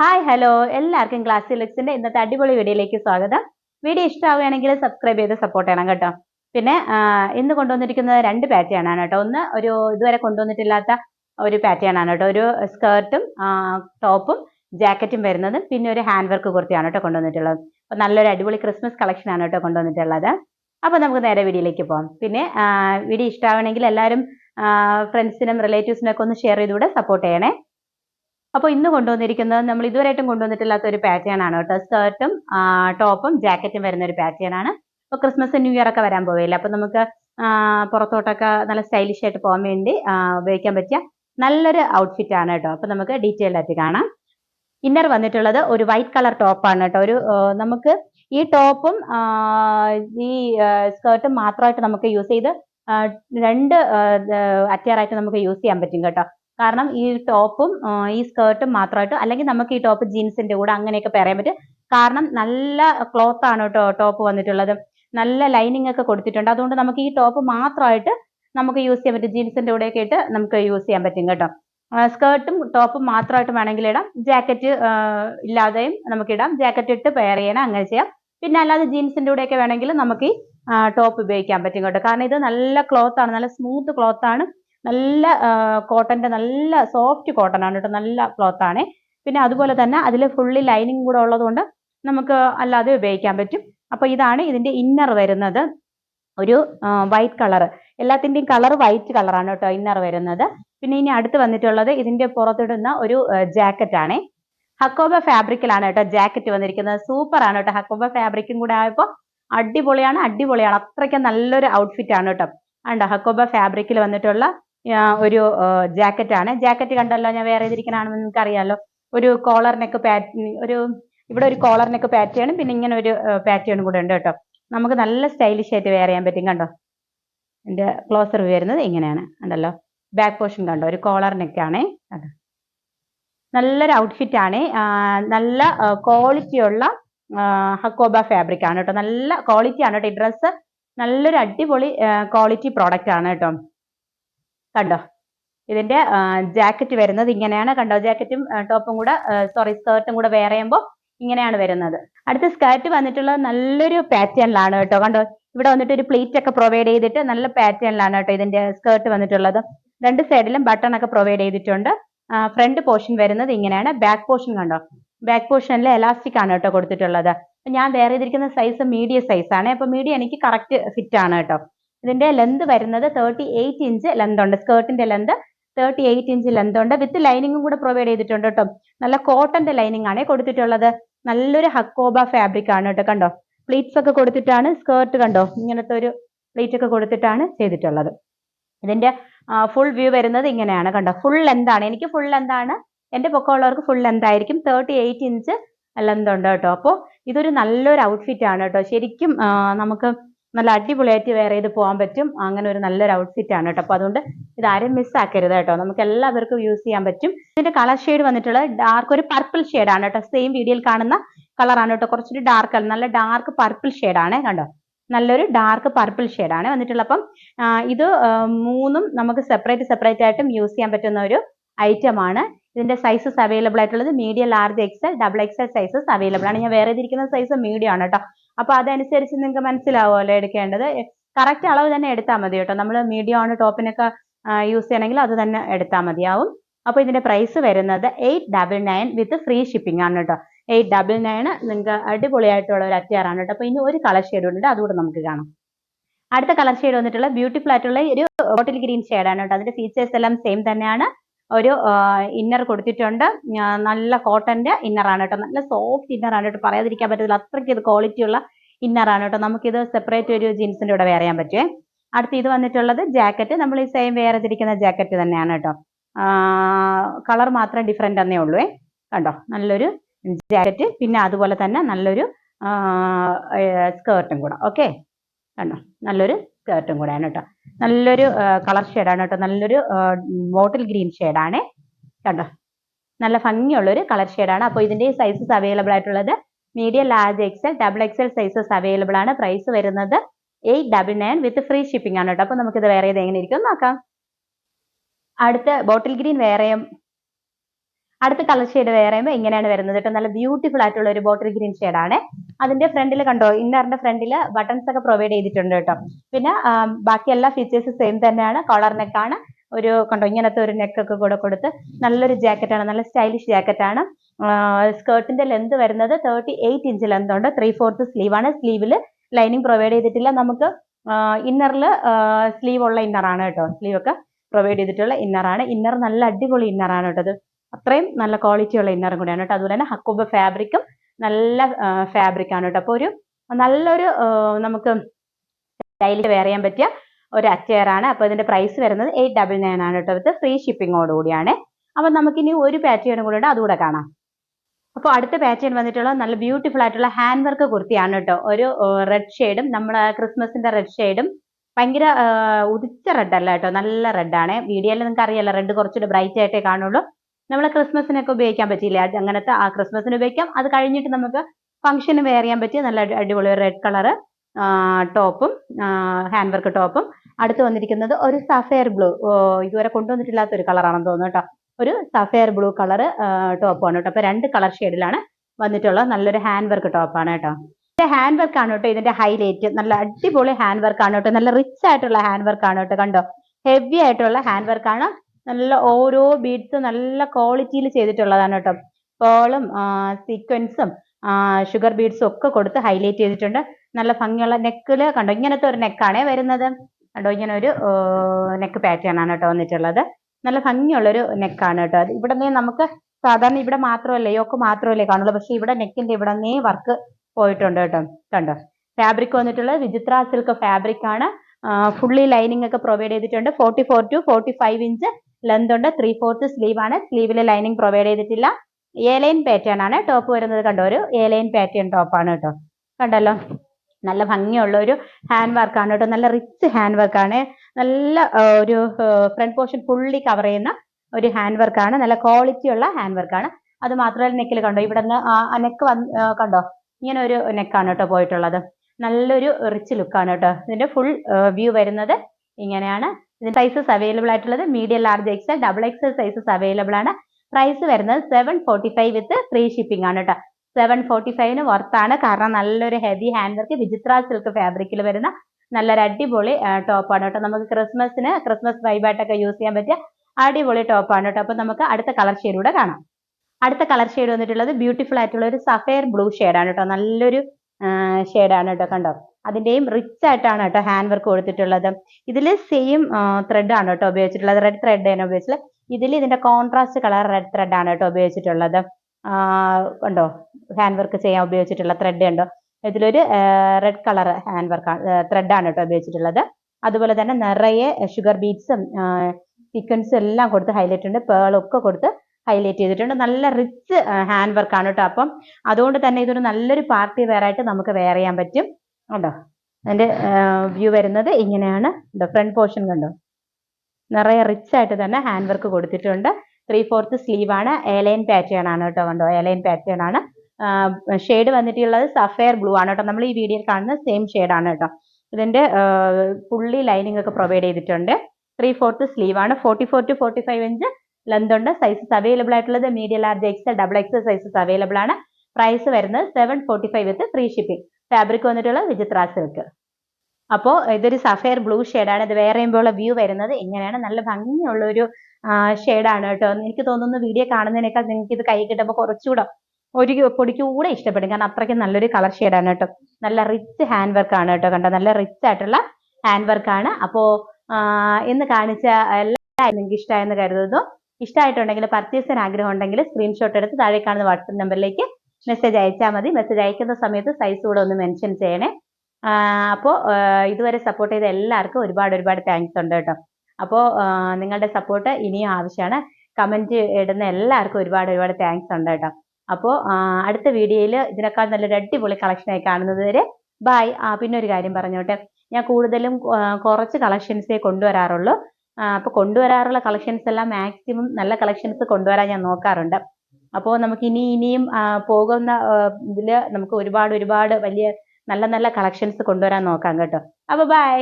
Hi hello എല്ലാവർക്കും class ലിക്സിന്റെ ഇന്നത്തെ അടിപൊളി വീഡിയോയിലേക്ക് സ്വാഗതം. വീഡിയോ ഇഷ്ടമാവുകയാണെങ്കിൽ സബ്സ്ക്രൈബ് ചെയ്ത് സപ്പോർട്ട് ചെയ്യണം കേട്ടോ. പിന്നെ ഇന്ന് കൊണ്ടുവന്നിരിക്കുന്നത് രണ്ട് പാറ്റേൺ ആണ് കേട്ടോ. ഒന്ന് ഒരു ഇതുവരെ കൊണ്ടുവന്നിട്ടില്ലാത്ത ഒരു പാറ്റേൺ ആണ് കേട്ടോ. ഒരു സ്കേർട്ടും ടോപ്പും ജാക്കറ്റും വരുന്നതും. പിന്നെ ഒരു ഹാൻഡ് വർക്ക് കുർത്തിയാണ് കേട്ടോ കൊണ്ടുവന്നിട്ടുള്ളത്. അപ്പൊ നല്ലൊരു അടിപൊളി ക്രിസ്മസ് കളക്ഷൻ ആണ് കേട്ടോ കൊണ്ടുവന്നിട്ടുള്ളത്. അപ്പൊ നമുക്ക് നേരെ വീഡിയോയിലേക്ക് പോകാം പിന്നെ വീഡിയോ ഇഷ്ടമാവണമെങ്കിൽ എല്ലാവരും ഫ്രണ്ട്സിനും റിലേറ്റീവ്സിനും ഒക്കെ ഒന്ന് ഷെയർ ചെയ്തുകൂടെ സപ്പോർട്ട് ചെയ്യണേ. അപ്പോൾ ഇന്ന് കൊണ്ടുവന്നിരിക്കുന്നത് നമ്മൾ ഇതുവരെയായിട്ടും കൊണ്ടുവന്നിട്ടില്ലാത്ത ഒരു പാറ്റേൺ ആണ് കേട്ടോ. സ്കേർട്ടും ടോപ്പും ജാക്കറ്റും വരുന്ന ഒരു പാറ്റേൺ ആണ്. ഇപ്പോൾ ക്രിസ്മസ് ന്യൂ ഇയർ ഒക്കെ വരാൻ പോവില്ല അപ്പോൾ നമുക്ക് പുറത്തോട്ടൊക്കെ നല്ല സ്റ്റൈലിഷ് ആയിട്ട് പോകാൻ വേണ്ടി ഉപയോഗിക്കാൻ പറ്റിയ നല്ലൊരു ഔട്ട്ഫിറ്റ് ആണ് കേട്ടോ. അപ്പോൾ നമുക്ക് ഡീറ്റെയിൽ ആയിട്ട് കാണാം. ഇന്നർ വന്നിട്ടുള്ളത് ഒരു വൈറ്റ് കളർ ടോപ്പാണ് കേട്ടോ. ഒരു നമുക്ക് ഈ ടോപ്പും ഈ സ്കേർട്ടും മാത്രമായിട്ട് നമുക്ക് യൂസ് ചെയ്ത് രണ്ട് അറ്റയറായിട്ട് നമുക്ക് യൂസ് ചെയ്യാൻ പറ്റും കേട്ടോ. കാരണം ഈ ടോപ്പും ഈ സ്കേർട്ടും മാത്രമായിട്ട് അല്ലെങ്കിൽ നമുക്ക് ഈ ടോപ്പ് ജീൻസിന്റെ കൂടെ അങ്ങനെയൊക്കെ പറയാൻ പറ്റും. കാരണം നല്ല ക്ലോത്ത് ആണ് കേട്ടോ ടോപ്പ് വന്നിട്ടുള്ളത്. നല്ല ലൈനിങ് ഒക്കെ കൊടുത്തിട്ടുണ്ട്. അതുകൊണ്ട് നമുക്ക് ഈ ടോപ്പ് മാത്രമായിട്ട് നമുക്ക് യൂസ് ചെയ്യാൻ പറ്റും. ജീൻസിന്റെ കൂടെയൊക്കെ ഇട്ട് നമുക്ക് യൂസ് ചെയ്യാൻ പറ്റും കേട്ടോ. സ്കേർട്ടും ടോപ്പും മാത്രമായിട്ട് വേണമെങ്കിൽ ഇടാം. ജാക്കറ്റ് ഇല്ലാതെയും നമുക്ക് ഇടാം. ജാക്കറ്റ് ഇട്ട് പെയർ ചെയ്യണം അങ്ങനെ ചെയ്യാം. പിന്നെ അല്ലാതെ ജീൻസിന്റെ കൂടെയൊക്കെ വേണമെങ്കിൽ നമുക്ക് ഈ ടോപ്പ് ഉപയോഗിക്കാൻ പറ്റും കേട്ടോ. കാരണം ഇത് നല്ല ക്ലോത്ത് ആണ്. നല്ല സ്മൂത്ത് ക്ലോത്ത് ആണ്. നല്ല കോട്ടന്റെ നല്ല സോഫ്റ്റ് കോട്ടൺ ആണ് കേട്ടോ നല്ല ക്ലോത്ത് ആണ്. പിന്നെ അതുപോലെ തന്നെ അതിൽ ഫുള്ളി ലൈനിങ് കൂടെ ഉള്ളതുകൊണ്ട് നമുക്ക് അല്ലാതെ ഉപയോഗിക്കാൻ പറ്റും. അപ്പോൾ ഇതാണ് ഇതിന്റെ ഇന്നർ വരുന്നത്. ഒരു വൈറ്റ് കളർ എല്ലാത്തിന്റെയും കളർ വൈറ്റ് കളറാണ് കേട്ടോ ഇന്നർ വരുന്നത്. പിന്നെ ഇനി അടുത്ത് വന്നിട്ടുള്ളത് ഇതിന്റെ പുറത്തിടുന്ന ഒരു ജാക്കറ്റ് ആണ്. ഹക്കോബ ഫാബ്രിക്കിലാണ് കേട്ടോ ജാക്കറ്റ് വന്നിരിക്കുന്നത്. സൂപ്പറാണ് കേട്ടോ ഹക്കോബ ഫാബ്രിക്കും കൂടെ ആയപ്പോൾ അടിപൊളിയാണ് അടിപൊളിയാണ്. അത്രയ്ക്ക് നല്ലൊരു ഔട്ട്ഫിറ്റ് ആണ് കേട്ടോ. ആണ്ടോ ഹക്കോബ ഫാബ്രിക്കിൽ വന്നിട്ടുള്ള ഒരു ജാക്കറ്റ് ആണ് ജാക്കറ്റ് കണ്ടല്ലോ ഞാൻ വേറെ ഇതിരിക്കണാണെന്ന് നിങ്ങൾക്ക് അറിയാലോ ഒരു കോളർ നെക്ക് പാറ്റ് ഒരു ഇവിടെ ഒരു കോളർ നെക്ക് പാറ്റേണും പിന്നെ ഇങ്ങനെ ഒരു പാറ്റേണും കൂടെ ഉണ്ട് കേട്ടോ. നമുക്ക് നല്ല സ്റ്റൈലിഷ് ആയിട്ട് വെയർ ചെയ്യാൻ പറ്റും കണ്ടോ? എന്റെ ക്ലോസർ വരുന്നത് ഇങ്ങനെയാണ് കണ്ടല്ലോ. ബാക്ക് പോർഷൻ കണ്ടോ? ഒരു കോളർ നെക്കാണേ കണ്ടോ നല്ലൊരു ഔട്ട്ഫിറ്റ് ആണ് നല്ല ക്വാളിറ്റി ഉള്ള ഹക്കോബ ഫാബ്രിക് ആണ് കേട്ടോ. നല്ല ക്വാളിറ്റി ആണ് കേട്ടോ ഈ ഡ്രസ്സ് നല്ലൊരു അടിപൊളി ക്വാളിറ്റി പ്രോഡക്റ്റ് ആണ് കേട്ടോ. കണ്ടോ? ഇതിന്റെ ജാക്കറ്റ് വരുന്നത് ഇങ്ങനെയാണ്. കണ്ടോ? ജാക്കറ്റും ടോപ്പും കൂടെ സോറി സ്കേർട്ടും കൂടെ വേറെ ചെയ്യുമ്പോൾ ഇങ്ങനെയാണ് വരുന്നത്. അടുത്ത സ്കേർട്ട് വന്നിട്ടുള്ള നല്ലൊരു പാറ്റേണിലാണ് കേട്ടോ. കണ്ടോ? ഇവിടെ വന്നിട്ട് ഒരു പ്ലേറ്റ് ഒക്കെ പ്രൊവൈഡ് ചെയ്തിട്ട് നല്ല പാറ്റേണിലാണ് കേട്ടോ ഇതിന്റെ സ്കേർട്ട് വന്നിട്ടുള്ളത്. രണ്ട് സൈഡിലും ബട്ടൺ ഒക്കെ പ്രൊവൈഡ് ചെയ്തിട്ടുണ്ട്. ഫ്രണ്ട് പോർഷൻ വരുന്നത് ഇങ്ങനെയാണ്. ബാക്ക് പോർഷൻ കണ്ടോ? ബാക്ക് പോർഷനിൽ എലാസ്റ്റിക് ആണ് കേട്ടോ കൊടുത്തിട്ടുള്ളത്. ഞാൻ വേറെ ചെയ്തിരിക്കുന്ന സൈസ് മീഡിയം സൈസ് ആണ്. അപ്പൊ മീഡിയം എനിക്ക് കറക്റ്റ് ഫിറ്റ് ആണ് കേട്ടോ. ഇതിന്റെ ലെന്ത് വരുന്നത് തേർട്ടി എയ്റ്റ് ഇഞ്ച് ലെന്ത് ഉണ്ട്. സ്കേർട്ടിന്റെ length thirty eight inch length ഉണ്ട്. വിത്ത് ലൈനിങ്ങും കൂടെ പ്രൊവൈഡ് ചെയ്തിട്ടുണ്ട് കേട്ടോ. നല്ല കോട്ടന്റെ ലൈനിങ് ആണ് കൊടുത്തിട്ടുള്ളത്. നല്ലൊരു ഹക്കോബ ഫാബ്രിക് ആണ് കേട്ടോ കണ്ടോ? പ്ലീറ്റ്സ് ഒക്കെ കൊടുത്തിട്ടാണ് സ്കേർട്ട് കണ്ടോ? ഇങ്ങനത്തെ ഒരു പ്ലീറ്റ് ഒക്കെ കൊടുത്തിട്ടാണ് ചെയ്തിട്ടുള്ളത്. ഇതിന്റെ ഫുൾ വ്യൂ വരുന്നത് ഇങ്ങനെയാണ് കണ്ടോ? ഫുൾ ലെന്ത് ആണ്. എനിക്ക് ഫുൾ ലെന്ത് ആണ്. എന്റെ പൊക്കമുള്ളവർക്ക് ഫുൾ ലെന്ത് ആയിരിക്കും. തേർട്ടി എയ്റ്റ് ഇഞ്ച് ലെന്ത് ഉണ്ട് കേട്ടോ. അപ്പോൾ ഇതൊരു നല്ലൊരു ഔട്ട്ഫിറ്റ് ആണ് കേട്ടോ. ശരിക്കും നമുക്ക് നല്ല അടിപൊളിയായിട്ട് വെയർ ചെയ്ത് പോകാൻ പറ്റും. അങ്ങനെ ഒരു നല്ലൊരു ഔട്ട്ഫിറ്റ് ആണ് കേട്ടോ. അപ്പൊ അതുകൊണ്ട് ഇത് ആരും മിസ് ആക്കരുത് കേട്ടോ. നമുക്ക് എല്ലാവർക്കും യൂസ് ചെയ്യാൻ പറ്റും. ഇതിന്റെ കളർ ഷെയ്ഡ് വന്നിട്ടുള്ളത് ഡാർക്ക് ഒരു പർപ്പിൾ ആണ് കേട്ടോ. സെയിം വീഡിയോയിൽ കാണുന്ന കളറാണ് കേട്ടോ. കുറച്ചൊരു ഡാർക്ക് നല്ല ഡാർക്ക് പർപ്പിൾ ആണ് കണ്ടോ? നല്ലൊരു ഡാർക്ക് പർപ്പിൾ ആണ് വന്നിട്ടുള്ളത്. അപ്പം ഇത് മൂന്നും നമുക്ക് സെപ്പറേറ്റ് സെപ്പറേറ്റ് ആയിട്ടും യൂസ് ചെയ്യാൻ പറ്റുന്ന ഒരു ഐറ്റം ആണ്. ഇതിന്റെ സൈസസ് അവൈലബിൾ ആയിട്ടുള്ളത് medium large XL double XL sizes available ആണ്. ഞാൻ വേറെ ഇരിക്കുന്ന സൈസ് മീഡിയം ആണ് കേട്ടോ. അപ്പൊ അതനുസരിച്ച് നിങ്ങൾക്ക് മനസ്സിലാവുമല്ലോ എടുക്കേണ്ടത്? കറക്റ്റ് അളവ് തന്നെ എടുത്താൽ മതി കേട്ടോ. നമ്മൾ മീഡിയം ആണ് ടോപ്പിനൊക്കെ യൂസ് ചെയ്യണമെങ്കിൽ അത് തന്നെ എടുത്താൽ മതിയാവും. അപ്പൊ ഇതിന്റെ പ്രൈസ് വരുന്നത് eight double nine with free shipping ആണ് കേട്ടോ. എയ്റ്റ് ഡബിൾ നയൻ നിങ്ങൾക്ക് അടിപൊളിയായിട്ടുള്ള ഒരു അറ്റിയാറാണ് കേട്ടോ. അപ്പൊ ഇനി ഒരു കളർ ഷെയ്ഡ് ഉണ്ട്. അതുകൂടെ നമുക്ക് കാണാം. അടുത്ത കളർ ഷെയ്ഡ് വന്നിട്ടുള്ള ബ്യൂട്ടിഫുൾ ആയിട്ടുള്ള ഒരു ബോട്ടിൽ ഗ്രീൻ ആണ് കേട്ടോ. അതിന്റെ ഫീച്ചേഴ്സ് എല്ലാം സെയിം തന്നെയാണ്. ഒരു ഇന്നർ കൊടുത്തിട്ടുണ്ട്. നല്ല കോട്ടന്റെ ഇന്നറാണ് കേട്ടോ. നല്ല സോഫ്റ്റ് ഇന്നറാണ് കേട്ടോ. പറയാതിരിക്കാൻ പറ്റത്തില്ല. അത്രയ്ക്ക് ഇത് ക്വാളിറ്റി ഉള്ള ഇന്നറാണ് കേട്ടോ. നമുക്കിത് സെപ്പറേറ്റ് ഒരു ജീൻസിന്റെ കൂടെ വേറെയാൻ ചെയ്യാൻ പറ്റുമേ അടുത്ത് ഇത് വന്നിട്ടുള്ളത് ജാക്കറ്റ് നമ്മൾ ഈ സെയിം വേറെ തിരിക്കുന്ന ജാക്കറ്റ് തന്നെയാണ് കേട്ടോ. കളർ മാത്രം ഡിഫറെന്റ് തന്നെ ഉള്ളൂ. കണ്ടോ? നല്ലൊരു ജാക്കറ്റ് പിന്നെ അതുപോലെ തന്നെ നല്ലൊരു സ്കേർട്ടും കൂടെ. ഓക്കെ കണ്ടോ? നല്ലൊരു സ്കേർട്ടും കൂടെയാണ് കേട്ടോ. നല്ലൊരു കളർ ഷെയ്ഡാണ് കേട്ടോ. നല്ലൊരു ബോട്ടിൽ ഗ്രീൻ ഷെയ്ഡാണ് കണ്ടോ? നല്ല ഭംഗിയുള്ളൊരു കളർ ഷെയ്ഡാണ് അപ്പോൾ ഇതിന്റെ സൈസസ് അവൈലബിൾ ആയിട്ടുള്ളത് medium large XL double XL sizes available ആണ്. പ്രൈസ് വരുന്നത് eight double nine with free shipping ആണ് കേട്ടോ. അപ്പോൾ നമുക്കിത് വേറെ ഇത് എങ്ങനെ ഇരിക്കും നോക്കാം. അടുത്ത ബോട്ടിൽ ഗ്രീൻ വേറെയും അടുത്ത കളർ ഷെയ്ഡ് വേറെയുമ്പോൾ ഇങ്ങനെയാണ് വരുന്നത് കേട്ടോ. നല്ല ബ്യൂട്ടിഫുൾ ആയിട്ടുള്ള ഒരു ബോട്ടിൽ ഗ്രീൻ ആണ്. അതിന്റെ ഫ്രണ്ടിൽ കണ്ടോ ഇന്നറിന്റെ ഫ്രണ്ടിൽ ബട്ടൺസ് ഒക്കെ പ്രൊവൈഡ് ചെയ്തിട്ടുണ്ട് കേട്ടോ. പിന്നെ ബാക്കി എല്ലാ ഫീച്ചേഴ്സും സെയിം തന്നെയാണ്. കോളർ നെക്കാണ് ഒരു കണ്ടോ ഇങ്ങനത്തെ ഒരു നെക്ക് ഒക്കെ കൂടെ കൊടുത്ത് നല്ലൊരു ജാക്കറ്റാണ് നല്ല സ്റ്റൈലിഷ് ജാക്കറ്റാണ് സ്കേർട്ടിന്റെ ലെന്ത് വരുന്നത് തേർട്ടി എയ്റ്റ് ഇഞ്ച് ലെന്ത് ഉണ്ട്. ത്രീ ഫോർത്ത് സ്ലീവ് ആണ് സ്ലീവിൽ ലൈനിങ് പ്രൊവൈഡ് ചെയ്തിട്ടില്ല. നമുക്ക് ഇന്നറിൽ സ്ലീവ് ഉള്ള ഇന്നറാണ് കേട്ടോ. സ്ലീവ് ഒക്കെ പ്രൊവൈഡ് ചെയ്തിട്ടുള്ള ഇന്നറാണ് ഇന്നർ നല്ല അടിപൊളി ഇന്നറാണ് കേട്ടോ അത് അത്രയും നല്ല ക്വാളിറ്റി ഉള്ള ഇന്നറും കൂടിയാണ് കേട്ടോ. അതുപോലെ തന്നെ ഹക്കൂബ് ഫാബ്രിക്കും നല്ല ഫാബ്രിക് ആണ് കേട്ടോ. അപ്പോൾ ഒരു നല്ലൊരു നമുക്ക് സ്റ്റൈലിൽ വെയർ ചെയ്യാൻ പറ്റിയ ഒരു അറ്റയറാണ് അപ്പോൾ ഇതിന്റെ പ്രൈസ് വരുന്നത് എയ്റ്റ് ഡബിൾ നയൻ ആണ് കേട്ടോ. വിത്ത് ഫ്രീ ഷിപ്പിങ്ങോട് കൂടിയാണ്. അപ്പോൾ നമുക്കിനി ഒരു പാറ്റേൺ കൂടെ ഉണ്ട്. അതുകൂടെ കാണാം. അപ്പോൾ അടുത്ത പാറ്റേൺ വന്നിട്ടുള്ള നല്ല ബ്യൂട്ടിഫുൾ ആയിട്ടുള്ള ഹാൻഡ് വർക്ക് കുർത്തിയാണ് കേട്ടോ. ഒരു റെഡ് ഷെയ്ഡും നമ്മുടെ ക്രിസ്മസിന്റെ റെഡ് ഷെയ്ഡും ഭയങ്കര ഉദിച്ച റെഡ് അല്ല കേട്ടോ. നല്ല റെഡ് ആണ്. വീഡിയോയിൽ നിങ്ങൾക്ക് അറിയാലോ റെഡ് കുറച്ചുകൂടി ബ്രൈറ്റ് ആയിട്ടേ കാണുള്ളൂ. നമ്മൾ ക്രിസ്മസിനൊക്കെ ഉപയോഗിക്കാൻ പറ്റിയില്ലേ? അങ്ങനത്തെ ആ ക്രിസ്മസിന് ഉപയോഗിക്കാം. അത് കഴിഞ്ഞിട്ട് നമുക്ക് ഫംഗ്ഷന് വെയർ ചെയ്യാൻ പറ്റിയ നല്ല അടി- അടിപൊളി റെഡ് കളറ് ടോപ്പും ഹാൻഡ് വർക്ക് ടോപ്പും. അടുത്ത് വന്നിരിക്കുന്നത് ഒരു സഫയർ ബ്ലൂ ഇതുവരെ കൊണ്ടുവന്നിട്ടില്ലാത്ത ഒരു കളറാണെന്ന് തോന്നുന്നു കേട്ടോ. ഒരു സഫയർ ബ്ലൂ കളർ ടോപ്പാണ് കേട്ടോ. അപ്പൊ രണ്ട് കളർ ഷെയ്ഡിലാണ് വന്നിട്ടുള്ള നല്ലൊരു ഹാൻഡ് വർക്ക് ടോപ്പാണ് കേട്ടോ. ഇതിന്റെ ഹാൻഡ് വർക്ക് ആണ് കേട്ടോ. ഇതിന്റെ ഹൈലൈറ്റ് നല്ല അടിപൊളി ഹാൻഡ് വർക്ക് ആണ് കേട്ടോ. നല്ല റിച്ച് ആയിട്ടുള്ള ഹാൻഡ് വർക്ക് ആണ് കേട്ടോ. കണ്ടോ? ഹെവി ആയിട്ടുള്ള ഹാൻഡ് വർക്ക് ആണ്. നല്ല ഓരോ ബീഡ്സ് നല്ല ക്വാളിറ്റിയിൽ ചെയ്തിട്ടുള്ളതാണ് കേട്ടോ. പേളും സീക്വൻസും ഷുഗർ ബീഡ്സും ഒക്കെ കൊടുത്ത് ഹൈലൈറ്റ് ചെയ്തിട്ടുണ്ട്. നല്ല ഭംഗിയുള്ള നെക്കിൽ കണ്ടോ? ഇങ്ങനത്തെ ഒരു നെക്കാണേ വരുന്നത്. കണ്ടോ? ഇങ്ങനെ ഒരു നെക്ക് പാറ്റേൺ ആണ് കേട്ടോ വന്നിട്ടുള്ളത്. നല്ല ഭംഗിയുള്ളൊരു നെക്കാണ് കേട്ടോ. അത് ഇവിടെ നിന്ന് നമുക്ക് സാധാരണ ഇവിടെ മാത്രമല്ലേ യോക്ക് മാത്രമല്ലേ കാണുള്ളൂ. പക്ഷെ ഇവിടെ നെക്കിന്റെ ഇവിടെ നിന്നേ വർക്ക് പോയിട്ടുണ്ട് കേട്ടോ. കണ്ടോ? ഫാബ്രിക് വന്നിട്ടുള്ളത് വിചിത്ര സിൽക്ക് ഫാബ്രിക് ആണ്. ഫുള്ളി ലൈനിങ് ഒക്കെ പ്രൊവൈഡ് ചെയ്തിട്ടുണ്ട്. Forty four to forty five inch length ഉണ്ട്. ത്രീ ഫോർത്ത് സ്ലീവ് ആണ്. സ്ലീവിൽ ലൈനിങ് പ്രൊവൈഡ് ചെയ്തിട്ടില്ല. എ ലൈൻ പാറ്റേൺ ആണ്. ടോപ്പ് വരുന്നത് കണ്ടോ? ഒരു എ ലൈൻ പാറ്റേൺ ടോപ്പാണ് കേട്ടോ. കണ്ടല്ലോ? നല്ല ഭംഗിയുള്ള ഒരു ഹാൻഡ് വർക്ക് ആണ് കേട്ടോ. നല്ല റിച്ച് ഹാൻഡ് വർക്ക് ആണ്. നല്ല ഒരു ഫ്രണ്ട് പോർഷൻ ഫുള്ളി കവർ ചെയ്യുന്ന ഒരു ഹാൻഡ് വർക്ക് ആണ്. നല്ല ക്വാളിറ്റി ഉള്ള ഹാൻഡ് വർക്ക് ആണ്. അത് മാത്രമല്ല നെക്കിൽ കണ്ടോ? ഇവിടെ നിന്ന് നെക്ക് വന്ന് കണ്ടോ? ഇങ്ങനെ ഒരു നെക്കാണ് കേട്ടോ പോയിട്ടുള്ളത്. നല്ലൊരു റിച്ച് ലുക്കാണ് കേട്ടോ. ഇതിന്റെ ഫുൾ വ്യൂ വരുന്നത് ഇങ്ങനെയാണ്. ഇതിന്റെ സൈസസ് അവൈലബിൾ ആയിട്ടുള്ളത് medium large XL double XL sizes available ആണ്. പ്രൈസ് വരുന്നത് seven forty five with free shipping ആണ് കേട്ടോ സെവൻ ഫോർട്ടി ഫൈവിന് വർത്താണ് കാരണം നല്ലൊരു heavy hand work Vichitra silk ഫാബ്രിക്കിൽ വരുന്ന നല്ലൊരു അടിപൊളി ടോപ്പാണ് കേട്ടോ നമുക്ക് ക്രിസ്മസിന് ക്രിസ്മസ് വൈബായിട്ടൊക്കെ യൂസ് ചെയ്യാൻ പറ്റിയ അടിപൊളി ടോപ്പാണ് കേട്ടോ അപ്പൊ നമുക്ക് അടുത്ത കളർ ഷെയ്ഡൂടെ കാണാം. അടുത്ത കളർ ഷെയ്ഡ് വന്നിട്ടുള്ളത് ബ്യൂട്ടിഫുൾ ആയിട്ടുള്ള ഒരു സഫയർ ബ്ലൂ ആണ് കേട്ടോ നല്ലൊരു ആണ് കേട്ടോ കണ്ടോ? അതിന്റെയും റിച്ച് ആയിട്ടാണ് കേട്ടോ ഹാൻഡ് വർക്ക് കൊടുത്തിട്ടുള്ളത് ഇതിൽ സെയിം ആണ് കേട്ടോ ഉപയോഗിച്ചിട്ടുള്ളത്. റെഡ് ത്രെഡ് ആണ് ഉപയോഗിച്ചിട്ടുള്ളത്. ഇതിൽ ഇതിന്റെ കോൺട്രാസ്റ്റ് കളർ റെഡ് ത്രെഡ് ആണ് കേട്ടോ ഉപയോഗിച്ചിട്ടുള്ളത്. കണ്ടോ ഹാൻഡ് വർക്ക് ചെയ്യാൻ ഉപയോഗിച്ചിട്ടുള്ള ത്രെഡ് ഉണ്ടോ? ഇതിലൊരു red colour hand work thread ആണ് കേട്ടോ ഉപയോഗിച്ചിട്ടുള്ളത്. അതുപോലെ തന്നെ നിറയെ ഷുഗർ ബീറ്റ്സും സീക്വൻസും എല്ലാം കൊടുത്ത് ഹൈലൈറ്റ് ഉണ്ട്. പേളൊക്കെ കൊടുത്ത് ഹൈലൈറ്റ് ചെയ്തിട്ടുണ്ട്. നല്ല റിച്ച് ഹാൻഡ് വർക്ക് ആണ് കേട്ടോ അപ്പം. അതുകൊണ്ട് തന്നെ ഇതൊരു നല്ലൊരു പാർട്ടി വെയർ ആയിട്ട് നമുക്ക് വെയർ ചെയ്യാൻ പറ്റും. കണ്ടോ? അതിന്റെ വ്യൂ വരുന്നത് ഇങ്ങനെയാണ്. ഫ്രണ്ട് പോർഷൻ കണ്ടോ? നിറയെ റിച്ച് ആയിട്ട് തന്നെ ഹാൻഡ് വർക്ക് കൊടുത്തിട്ടുണ്ട്. ത്രീ ഫോർത്ത് സ്ലീവ് ആണ്. എലൈൻ പാറ്റേൺ ആണ് കേട്ടോ കണ്ടോ? എലൈൻ പാറ്റേൺ ആണ്. ഷെയ്ഡ് വന്നിട്ടുള്ളത് സഫയർ ബ്ലൂ ആണ് കേട്ടോ. നമ്മൾ ഈ വീഡിയോയിൽ കാണുന്ന സെയിം ആണ് കേട്ടോ. ഇതിന്റെ ഫുള്ളി ലൈനിങ് ഒക്കെ പ്രൊവൈഡ് ചെയ്തിട്ടുണ്ട്. ത്രീ ഫോർത്ത് സ്ലീവ് ആണ്. Forty four to forty five inch length ഉണ്ട് സൈസസ് അവൈലബിൾ ആയിട്ടുള്ളത് medium large XL double XL sizes available ആണ്. പ്രൈസ് വരുന്നത് seven forty five with free shipping fabric വന്നിട്ടുള്ള വിചിത്ര സിൽക്ക് അപ്പോൾ ഇതൊരു സഫയർ ബ്ലൂ ആണ്. ഇത് വേറെ ഉള്ള വ്യൂ വരുന്നത്. ഇങ്ങനെയാണ്. നല്ല ഭംഗിയുള്ള ഒരു ആണ് കേട്ടോ. എനിക്ക് തോന്നുന്നു വീഡിയോ കാണുന്നതിനേക്കാൾ നിങ്ങൾക്ക് ഇത് കൈ കിട്ടുമ്പോൾ കുറച്ചുകൂടെ ഒരു പൊടിക്ക് കൂടെ ഇഷ്ടപ്പെടും. കാരണം അത്രയ്ക്ക് നല്ലൊരു കളർ ആണ് കേട്ടോ. നല്ല റിച്ച് ഹാൻഡ് വർക്ക് ആണ് കേട്ടോ. കണ്ടോ? നല്ല റിച്ച് ആയിട്ടുള്ള ഹാൻഡ് വർക്ക് ആണ്. അപ്പോൾ ഇന്ന് കാണിച്ച എല്ലാ നിങ്ങൾക്ക് ഇഷ്ടമായെന്ന് കരുതുന്നു. ഇഷ്ടമായിട്ടുണ്ടെങ്കിൽ പർച്ചേസിന് ആഗ്രഹം ഉണ്ടെങ്കിൽ സ്ക്രീൻഷോട്ട് എടുത്ത് താഴെ കാണുന്ന വാട്സപ്പ് നമ്പറിലേക്ക് മെസ്സേജ് അയച്ചാൽ മതി. മെസ്സേജ് അയക്കുന്ന സമയത്ത് സൈസ് കൂടെ ഒന്ന് മെൻഷൻ ചെയ്യണേ. അപ്പോൾ ഇതുവരെ സപ്പോർട്ട് ചെയ്ത എല്ലാവർക്കും ഒരുപാട് ഒരുപാട് താങ്ക്സ് ഉണ്ട് കേട്ടോ. അപ്പോൾ നിങ്ങളുടെ സപ്പോർട്ട് ഇനിയും ആവശ്യമാണ്. കമന്റ് ഇടുന്ന എല്ലാവർക്കും ഒരുപാട് ഒരുപാട് താങ്ക്സ് ഉണ്ട് കേട്ടോ. അപ്പോൾ അടുത്ത വീഡിയോയിൽ ഇതിനേക്കാൾ നല്ലൊരു അടിപൊളി കളക്ഷനായി കാണുന്നത് വരെ ബായ് ആ പിന്നെ ഒരു കാര്യം പറഞ്ഞോട്ടെ. ഞാൻ കൂടുതലും കുറച്ച് കളക്ഷൻസേ കൊണ്ടുവരാറുള്ളൂ. അപ്പോൾ കൊണ്ടുവരാറുള്ള കളക്ഷൻസ് എല്ലാം മാക്സിമം നല്ല കളക്ഷൻസ് കൊണ്ടുവരാൻ ഞാൻ നോക്കാറുണ്ട്. അപ്പോൾ നമുക്ക് ഇനി ഇനിയും പോകുന്ന ഇതിൽ നമുക്ക് ഒരുപാട് ഒരുപാട് വലിയ നല്ല നല്ല കളക്ഷൻസ് കൊണ്ടുവരാൻ നോക്കാം കേട്ടോ. അപ്പോൾ ബൈ